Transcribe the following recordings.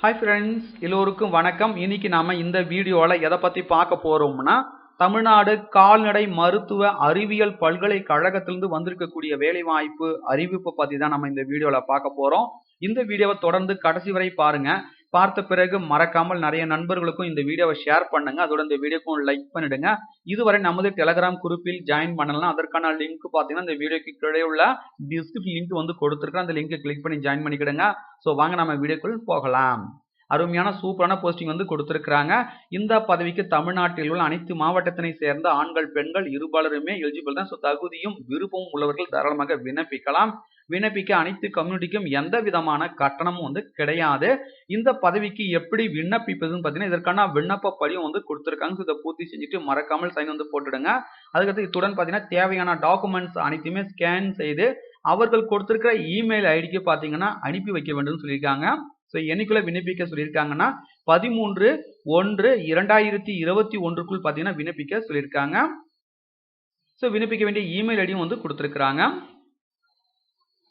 Hi friends எல்லோருக்கும் வணக்கம். இன்னைக்கு நாம இந்த வீடியோவில் எதை பற்றி பார்க்க போகிறோம்னா தமிழ்நாடு கால்நடை மருத்துவ அறிவியல் பல்கலைக்கழகத்திலிருந்து வந்திருக்கக்கூடிய வேலைவாய்ப்பு அறிவிப்பை பற்றி தான் நம்ம இந்த வீடியோவில் பார்க்க போகிறோம் இந்த வீடியோவை தொடர்ந்து கடைசி வரை பாருங்கள் பார்த்த பிறகு மறக்காமல் நிறைய நண்பர்களுக்கும் இந்த வீடியோவை ஷேர் பண்ணுங்க. அதோட இந்த வீடியோக்கும் லைக் பண்ணிடுங்க. இதுவரை நமது டெலகிராம் குரூப்பில் ஜாயின் பண்ணலாம் அதற்கான லிங்க் பார்த்தீங்கன்னா இந்த வீடியோக்கு கீழே உள்ள டிஸ்கிரிப்ஷன் லிங்க் வந்து கொடுத்துருக்கேன் அந்த லிங்கை கிளிக் பண்ணி ஜாயின் பண்ணிக்கிடுங்க. ஸோ வாங்க நம்ம வீடியோக்குள் போகலாம். அருமையான சூப்பரான போஸ்டிங் வந்து கொடுத்துருக்காங்க இந்த பதவிக்கு தமிழ்நாட்டில் உள்ள அனைத்து மாவட்டத்தினை சேர்ந்த ஆண்கள் பெண்கள் இருபாலருமே எலிஜிபிள் தான். ஸோ தகுதியும் விருப்பமும் உள்ளவர்கள் தாராளமாக விண்ணப்பிக்கலாம். விண்ணப்பிக்க அனைத்து கம்யூனிட்டிக்கும் எந்த விதமான கட்டணமும் வந்து கிடையாது. இந்த பதவிக்கு எப்படி விண்ணப்பிப்பதுன்னு பார்த்தீங்கன்னா இதற்கான விண்ணப்ப படியும் வந்து கொடுத்துருக்காங்க. ஸோ இதை பூர்த்தி செஞ்சுட்டு மறக்காமல் சைன் வந்து போட்டுடுங்க. அதுக்கடுத்து இத்துடன் பார்த்தீங்கன்னா தேவையான டாக்குமெண்ட்ஸ் அனைத்தையுமே ஸ்கேன் செய்து அவர்கள் கொடுத்துருக்கிற இமெயில் ஐடிக்கு பார்த்தீங்கன்னா அனுப்பி வைக்க வேண்டும் சொல்லியிருக்காங்க. ஸோ என்னைக்குள்ள விண்ணப்பிக்க சொல்லியிருக்காங்கன்னா பதிமூன்று ஒன்று இரண்டாயிரத்தி இருபத்தி ஒன்றுக்குள் பார்த்தீங்கன்னா விண்ணப்பிக்க சொல்லியிருக்காங்க. ஸோ விண்ணப்பிக்க வேண்டிய இமெயில் ஐடியும் வந்து கொடுத்துருக்குறாங்க.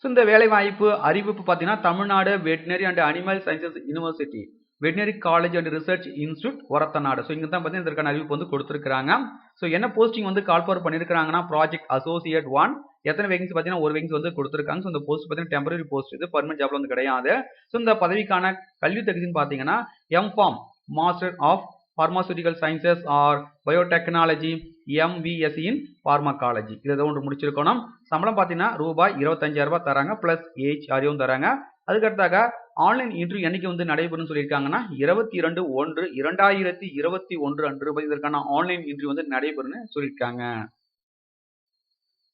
இந்த வேலை வாய்ப்பு அறிவிப்பு பார்த்தீங்கன்னா Tamil Nadu veterinary and animal sciences university veterinary college and research institute Orathanadu. So இங்கே தான் பார்த்தீங்கன்னா இதற்கான அறிவிப்பு வந்து கொடுத்துருக்காங்க ஸோ என்ன போஸ்டிங் வந்து கால் ஃபார் பண்ணியிருக்காங்கன்னா ப்ராஜெக்ட் அசோசியேட் ஒன் எத்தனை வேகன்சி பார்த்தீங்கன்னா ஒரு வேகன்சி வந்து கொடுத்துருக்காங்க. ஸோ இந்த போஸ்ட் பார்த்தீங்கன்னா டெம்பரரி போஸ்ட் இது பர்மனன்ட் ஜாப்ல வந்து கிடையாது. ஸோ இந்த பதவிக்கான கல்வி தகுதின்னு பார்த்தீங்கன்னா M Pharm master of pharmaceutical sciences or biotechnology MVSc in pharmacology இதை ஒன்று முடிச்சிருக்கணும் சம்பளம் பார்த்தீங்கன்னா ரூபாய் இருபத்தஞ்சாயிரம் ரூபாய் தராங்க. ப்ளஸ் ஏஜ் ஆரியும் தராங்க. அதுக்கடுத்தாக ஆன்லைன் இன்டர்வியூ என்னைக்கு வந்து நடைபெறும் சொல்லியிருக்காங்கன்னா இருபத்தி இரண்டு ஒன்று இரண்டாயிரத்தி இருபத்தி ஒன்று அன்று இதற்கான ஆன்லைன் இன்டர்வியூ வந்து நடைபெறும்னு சொல்லியிருக்காங்க.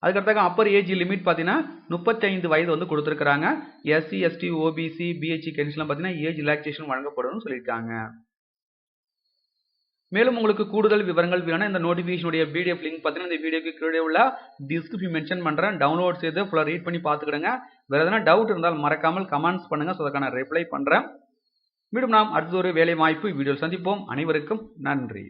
அதுக்கடுத்தாக அப்பர் ஏஜ் லிமிட் பார்த்தீங்கன்னா முப்பத்தைந்து வயது வந்து கொடுத்துருக்காங்க எஸ்சி எஸ்டி ஓபிசி பிஹெச்சி கேண்டிஸ்லாம் பார்த்தீங்கன்னா ஏஜ் ரிலாக்ஸேஷன் வழங்கப்படும் சொல்லியிருக்காங்க. மேலும் உங்களுக்கு கூடுதல் விவரங்கள் வேணும் இந்த நோட்டிஃபிகேஷனுடைய பிடிஎஃப் லிங்க் பார்த்தீங்கன்னா இந்த வீடியோக்கு கீழே உள்ள டிஸ்கிரிப்ஷன் மென்ஷன் பண்ணுறேன் டவுன்லோட் செய்து ஃபுல்லாக ரீட் பண்ணி பார்த்துக்கிடுங்க வேறு எதனா டவுட் இருந்தால் மறக்காமல் கமெண்ட்ஸ் பண்ணுங்கள் ஸோ அதுக்கான ரிப்ளை பண்ணுறேன் மீண்டும் நாம் அடுத்த ஒரு வேலை வாய்ப்பு வீடியோ சந்திப்போம். அனைவருக்கும் நன்றி.